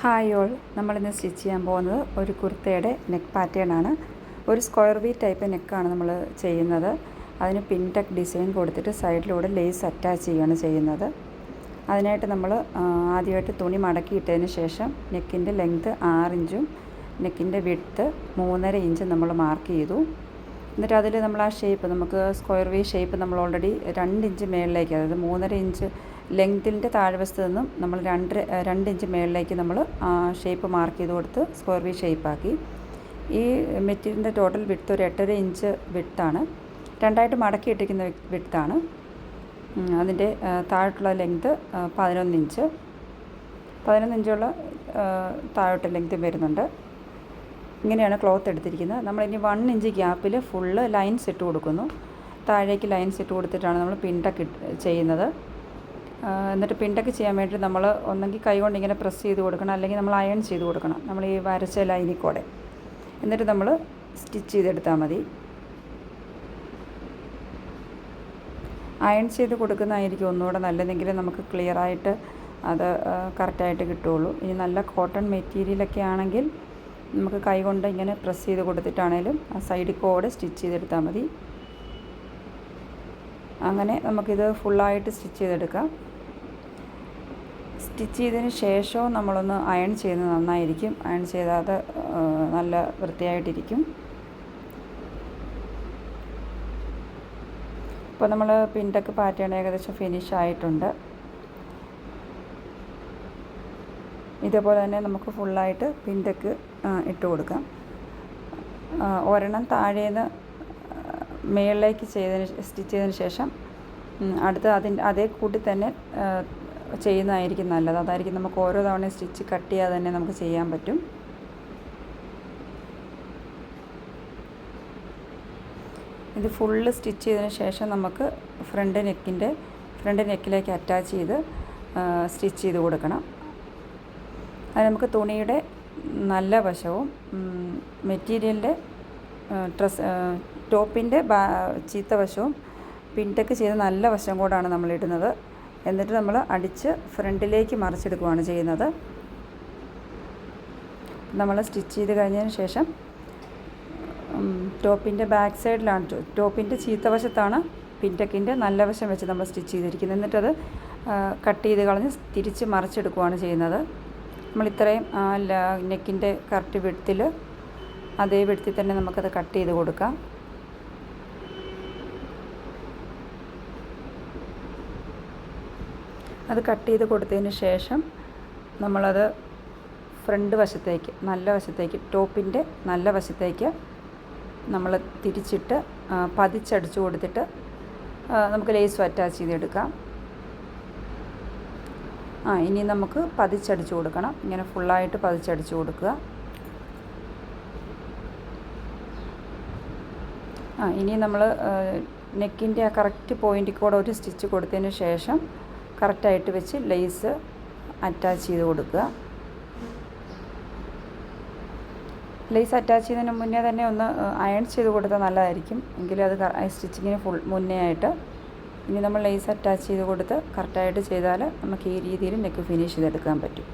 Hi all നമ്മളിന്ന് stitch ചെയ്യാൻ പോകുന്നത് ഒരു കുർത്തയുടെ നെക്ക് പാറ്റേൺ ആണ്. ഒരു സ്ക്വയർ വി ടൈപ്പ് നെക്കാണ് നമ്മൾ ചെയ്യുന്നത്. അതിന് പിൻടെക് ഡിസൈൻ കൊടുത്തിട്ട് സൈഡിലൂടെ ലേസ് അറ്റാച്ച് ചെയ്യുകയാണ് ചെയ്യുന്നത്. അതിനായിട്ട് നമ്മൾ ആദ്യമായിട്ട് തുണി മടക്കിയിട്ടതിന് ശേഷം നെക്കിന്റെ ലെങ്ത് ആറിഞ്ചും നെക്കിന്റെ വിഡ്ത്ത് മൂന്നര ഇഞ്ചും നമ്മൾ മാർക്ക് ചെയ്തു. എന്നിട്ട് അതിൽ നമ്മൾ ആ ഷേപ്പ് നമുക്ക് സ്ക്വയർ വി ഷേപ്പ് നമ്മൾ ഓൾറെഡി രണ്ട് ഇഞ്ച് മേളിലേക്ക് അതായത് മൂന്നര ഇഞ്ച് ലെങ്തിന്റെ താഴ്വശത്ത് നിന്നും നമ്മൾ രണ്ട് രണ്ട് ഇഞ്ച് മേളിലേക്ക് നമ്മൾ ആ ഷേപ്പ് മാർക്ക് ചെയ്ത് കൊടുത്ത് സ്ക്വയർ വി ഷേപ്പാക്കി ഈ മെറ്റീരിയലിന്റെ ടോട്ടൽ വിഡ്ത്ത് ഒരു എട്ടര ഇഞ്ച് വിട്ടാണ് രണ്ടായിട്ട് മടക്കിയിട്ടിരിക്കുന്ന വിട്ടാണ് അതിന്റെ താഴോട്ടുള്ള ലെങ്ത് പതിനൊന്ന് ഇഞ്ച് പതിനൊന്ന് ഇഞ്ചുള്ള താഴോട്ട് ലെങ്ത് വരുന്നുണ്ട്. ഇങ്ങനെയാണ് ക്ലോത്ത് എടുത്തിരിക്കുന്നത്. നമ്മളിനി വൺ ഇഞ്ച് ഗ്യാപ്പിൽ ഫുള്ള് ലൈൻസ് ഇട്ട് കൊടുക്കുന്നു. താഴേക്ക് ലൈൻസ് ഇട്ട് കൊടുത്തിട്ടാണ് നമ്മൾ പിണ്ടൊക്കെ ചെയ്യുന്നത്. എന്നിട്ട് പിണ്ടൊക്കെ ചെയ്യാൻ വേണ്ടി നമ്മൾ ഒന്നെങ്കിൽ കൈ കൊണ്ട് ഇങ്ങനെ പ്രസ് ചെയ്ത് കൊടുക്കണം. അല്ലെങ്കിൽ നമ്മൾ അയൺ ചെയ്ത് കൊടുക്കണം. നമ്മൾ ഈ വരച്ച ലൈനിൽ കൂടെ. എന്നിട്ട് നമ്മൾ സ്റ്റിച്ച് ചെയ്തെടുത്താൽ മതി. അയൺ ചെയ്ത് കൊടുക്കുന്നതായിരിക്കും ഒന്നുകൂടെ നല്ലതെങ്കിൽ നമുക്ക് ക്ലിയറായിട്ട് അത് കറക്റ്റായിട്ട് കിട്ടുകയുള്ളൂ. ഇനി നല്ല കോട്ടൺ മെറ്റീരിയലൊക്കെ ആണെങ്കിൽ നമുക്ക് കൈ കൊണ്ട് ഇങ്ങനെ പ്രസ് ചെയ്ത് കൊടുത്തിട്ടാണേലും ആ സൈഡിൽ കൂടെ സ്റ്റിച്ച് ചെയ്തെടുത്താൽ മതി. അങ്ങനെ നമുക്കിത് ഫുള്ളായിട്ട് സ്റ്റിച്ച് ചെയ്തെടുക്കാം. സ്റ്റിച്ച് ചെയ്തതിന് ശേഷവും നമ്മളൊന്ന് അയൺ ചെയ്യുന്നത് നന്നായിരിക്കും. അയൺ ചെയ്താതെ നല്ല വൃത്തിയായിട്ടിരിക്കും. ഇപ്പോൾ നമ്മൾ പിൻടെക്ക് പാറ്റേൺ ഏകദേശം ഫിനിഷ് ആയിട്ടുണ്ട്. ഇതേപോലെ തന്നെ നമുക്ക് ഫുള്ളായിട്ട് പിന്റക്ക് ഇട്ട് കൊടുക്കാം. ഒരെണ്ണം താഴേന്ന് മേളിലേക്ക് ചെയ്തതിന് സ്റ്റിച്ച് ചെയ്തതിന് ശേഷം അടുത്ത അതിന്റെ അതേ കൂട്ടി തന്നെ ചെയ്യുന്നതായിരിക്കും നല്ലത്. അതായിരിക്കും നമുക്ക് ഓരോ തവണ സ്റ്റിച്ച് കട്ട് ചെയ്യാതെ തന്നെ നമുക്ക് ചെയ്യാൻ പറ്റും. ഇത് ഫുള്ള് സ്റ്റിച്ച് ചെയ്തതിന് ശേഷം നമുക്ക് ഫ്രണ്ട് നെക്കിന്റെ ഫ്രണ്ട് നെക്കിലേക്ക് അറ്റാച്ച് ചെയ്ത് സ്റ്റിച്ച് ചെയ്ത് കൊടുക്കണം. അത് നമുക്ക് തുണിയുടെ നല്ല വശവും മെറ്റീരിയലിന്റെ ഡ്രസ് ടോപ്പിന്റെ ചീത്ത വശവും പിൻടെക്ക് ചെയ്ത നല്ല വശം കൂടാണ് നമ്മൾ ഇടുന്നത്. എന്നിട്ട് നമ്മൾ അടിച്ച് ഫ്രണ്ടിലേക്ക് മറിച്ചെടുക്കുകയാണ് ചെയ്യുന്നത്. നമ്മൾ സ്റ്റിച്ച് ചെയ്ത് കഴിഞ്ഞതിന് ശേഷം ടോപ്പിന്റെ ബാക്ക് സൈഡിലാണ് ടോപ്പിന്റെ ചീത്ത വശത്താണ് പിൻടെക്കിന്റെ നല്ല വശം വെച്ച് നമ്മൾ സ്റ്റിച്ച് ചെയ്തിരിക്കുന്നത്. എന്നിട്ടത് കട്ട് ചെയ്ത് കളഞ്ഞ് തിരിച്ച് മറിച്ചെടുക്കുകയാണ് ചെയ്യുന്നത്. നമ്മൾ ഇത്രയും നെക്കിന്റെ കറക്റ്റ് വെടുത്തിൽ അതേ വെടുത്തിൽ തന്നെ നമുക്കത് കട്ട് ചെയ്ത് കൊടുക്കാം. അത് കട്ട് ചെയ്ത് കൊടുത്തതിന് ശേഷം നമ്മളത് ഫ്രണ്ട് വശത്തേക്ക് നല്ല വശത്തേക്ക് ടോപ്പിന്റെ നല്ല വശത്തേക്ക് നമ്മൾ തിരിച്ചിട്ട് പതിച്ചടിച്ച് കൊടുത്തിട്ട് നമുക്ക് ലേസും അറ്റാച്ച് ചെയ്തെടുക്കാം. ആ ഇനി നമുക്ക് പതിച്ചടിച്ച് കൊടുക്കണം. ഇങ്ങനെ ഫുള്ളായിട്ട് പതിച്ചടിച്ച് കൊടുക്കുക. ആ ഇനി നമ്മൾ നെക്കിന്റെ ആ കറക്റ്റ് പോയിന്റിൽ കൂടെ ഒരു സ്റ്റിച്ച് കൊടുത്തതിന് ശേഷം കറക്റ്റായിട്ട് വെച്ച് ലേസ് അറ്റാച്ച് ചെയ്ത് കൊടുക്കുക. ലേസ് അറ്റാച്ച് ചെയ്യുന്നതിന് മുന്നേ തന്നെ ഒന്ന് അയൺ ചെയ്ത് കൊടുത്താൽ നല്ലതായിരിക്കും. എങ്കിലും അത് സ്റ്റിച്ചിങ്ങിന് ഫുൾ മുന്നേ ആയിട്ട് ഇനി നമ്മൾ ലേസ് അറ്റാച്ച് ചെയ്ത് കൊടുത്ത് കറക്റ്റായിട്ട് ചെയ്താൽ നമുക്ക് ഈ രീതിയിൽ നെക്ക് ഫിനിഷ് ചെയ്തെടുക്കാൻ പറ്റും.